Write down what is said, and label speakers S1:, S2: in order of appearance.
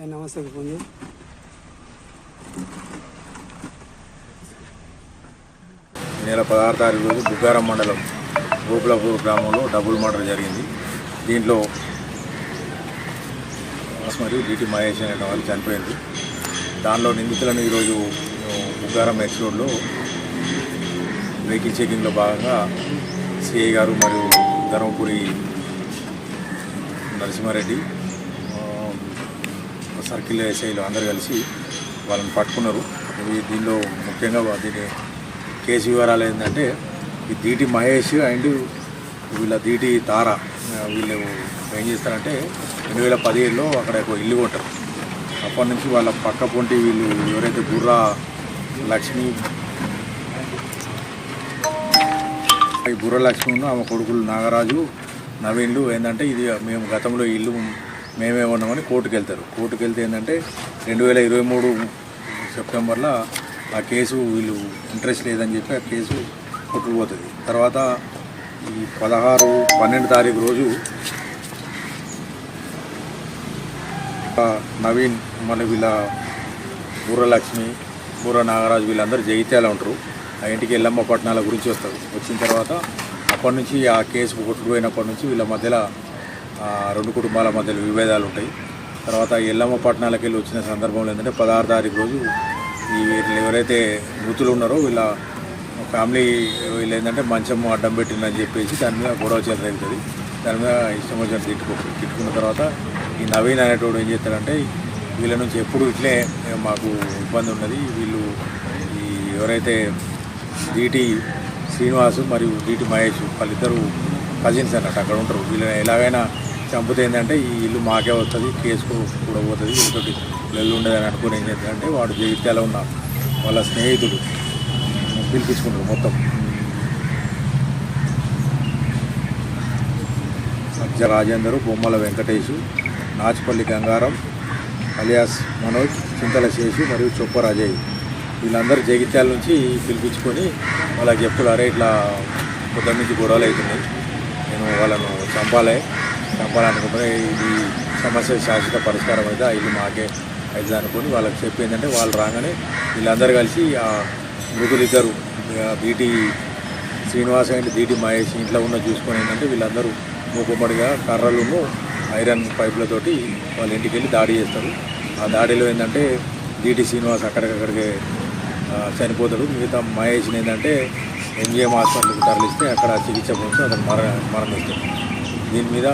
S1: నమస్తే ఫోన్ చేయి
S2: నెల పదహారు తారీఖు రోజు బుగ్గారం మండలం గోపులపూర్ గ్రామంలో డబుల్ మర్డర్ జరిగింది. దీంట్లో మరియు డిటి మహేష్ అనే వాళ్ళు చనిపోయింది దానిలో నిందితులను ఈరోజు బుగ్గారం ఎక్స్ రోడ్లో వెహికల్ చెకింగ్లో భాగంగా సిఐ గారు మరియు ధర్మపురి నరసింహారెడ్డి సర్కిల్ ఎస్ఐలు అందరు కలిసి వాళ్ళని పట్టుకున్నారు. దీనిలో ముఖ్యంగా దీని కేసు వివరాలు ఏంటంటే ఈ దీటి మహేష్ అండ్ వీళ్ళ దీటి తార వీళ్ళు ఏం చేస్తారంటే రెండు వేల పదిహేడులో అక్కడ ఒక ఇల్లు కొంటారు అప్పటి నుంచి వాళ్ళ పక్క పొంటి వీళ్ళు ఎవరైతే బుర్రా లక్ష్మి ఈ బుర్ర లక్ష్మి ఉన్న ఆమె కొడుకులు నాగరాజు నవీన్లు ఏంటంటే ఇది మేము గతంలో ఇల్లు మేమే ఉన్నామని కోర్టుకు వెళ్తారు కోర్టుకు వెళ్తే ఏంటంటే రెండు వేల ఇరవై మూడు సెప్టెంబర్లో ఆ కేసు వీళ్ళు ఇంట్రెస్ట్ లేదని చెప్పి ఆ కేసు కొట్టుకుపోతుంది. తర్వాత ఈ పదహారు పన్నెండు తారీఖు రోజు నవీన్ మన వీళ్ళ బుర్ర లక్ష్మి బుర్ర నాగరాజు వీళ్ళందరూ జగిత్యాల ఉంటారు. ఆ ఇంటికి ఎల్లమ్మ పట్టణాల గురించి వస్తారు. వచ్చిన తర్వాత అప్పటి నుంచి ఆ కేసు కొట్టుకుపోయినప్పటి నుంచి వీళ్ళ మధ్యలో రెండు కుటుంబాల మధ్యలో విభేదాలు ఉంటాయి. తర్వాత ఎల్లమ్మ పట్టణాలకు వెళ్ళి వచ్చిన సందర్భంలో ఏంటంటే పదహారు తారీఖు రోజు ఈ వీళ్ళు ఎవరైతే మృతులు ఉన్నారో వీళ్ళ ఫ్యామిలీ వీళ్ళు ఏంటంటే మంచం అడ్డం పెట్టిందని చెప్పేసి దాని మీద గొడవ చెలరేగుతుంది దాని మీద ఇష్టం వచ్చిన తిట్టుకు తిట్టుకున్న తర్వాత ఈ నవీన్ అనేటోడు ఏం చేస్తాడంటే వీళ్ళ నుంచి ఎప్పుడు ఇట్లే మాకు ఇబ్బంది ఉన్నది. వీళ్ళు ఈ ఎవరైతే దీటి శ్రీనివాసు మరియు దీటి మహేష్ వాళ్ళిద్దరూ కజిన్స్ అన్నట్టు అక్కడ ఉంటారు. వీళ్ళని ఎలాగైనా చంపితే ఏంటంటే ఈ ఇల్లు మాకే వస్తుంది కేసు కూడా పోతుంది వీళ్ళతోటి ఇల్లు ఉండదని అనుకుని ఏం చేద్దంటే వాడు జగిత్యాల ఉన్న వాళ్ళ స్నేహితుడు పిలిపించుకుంటారు మొత్తం. మధ్య రాజేందరు బొమ్మల వెంకటేషు నాచుపల్లి గంగారం అలియాస్ మనోజ్ చింతల శేషు మరియు చొప్ప రాజయ్య. వీళ్ళందరూ జగిత్యాల నుంచి పిలిపించుకొని వాళ్ళకి చెప్పులు అరే ఇట్లా పొద్దున్న నుంచి గొడవలు అవుతున్నాయి నేను వాళ్ళను చంపాలి. చంపాలనుకుంటే ఇది సమస్య శాశ్వత పరిష్కారం అయితే ఆ ఇల్లు మాకే అయితే అనుకుని వాళ్ళకి చెప్పి ఏంటంటే వాళ్ళు రాగానే వీళ్ళందరూ కలిసి ఆ మృతులిద్దరు BT Srinivasa and BT Mahesh ఇంట్లో ఉన్న చూసుకొని ఏంటంటే వీళ్ళందరూ మూకుమ్మడిగా కర్రలును ఐరన్ పైపులతోటి వాళ్ళ ఇంటికి వెళ్ళి దాడి చేస్తారు. ఆ దాడిలో ఏంటంటే దీటి శ్రీనివాస్ అక్కడికక్కడికే చనిపోతాడు. మిగతా మహేష్ని ఏంటంటే ఎంజిఎం హాస్పిటల్కి తరలిస్తే అక్కడ చికిత్స పొందుతూ అతను మర మరణిస్తాడు. దీని మీద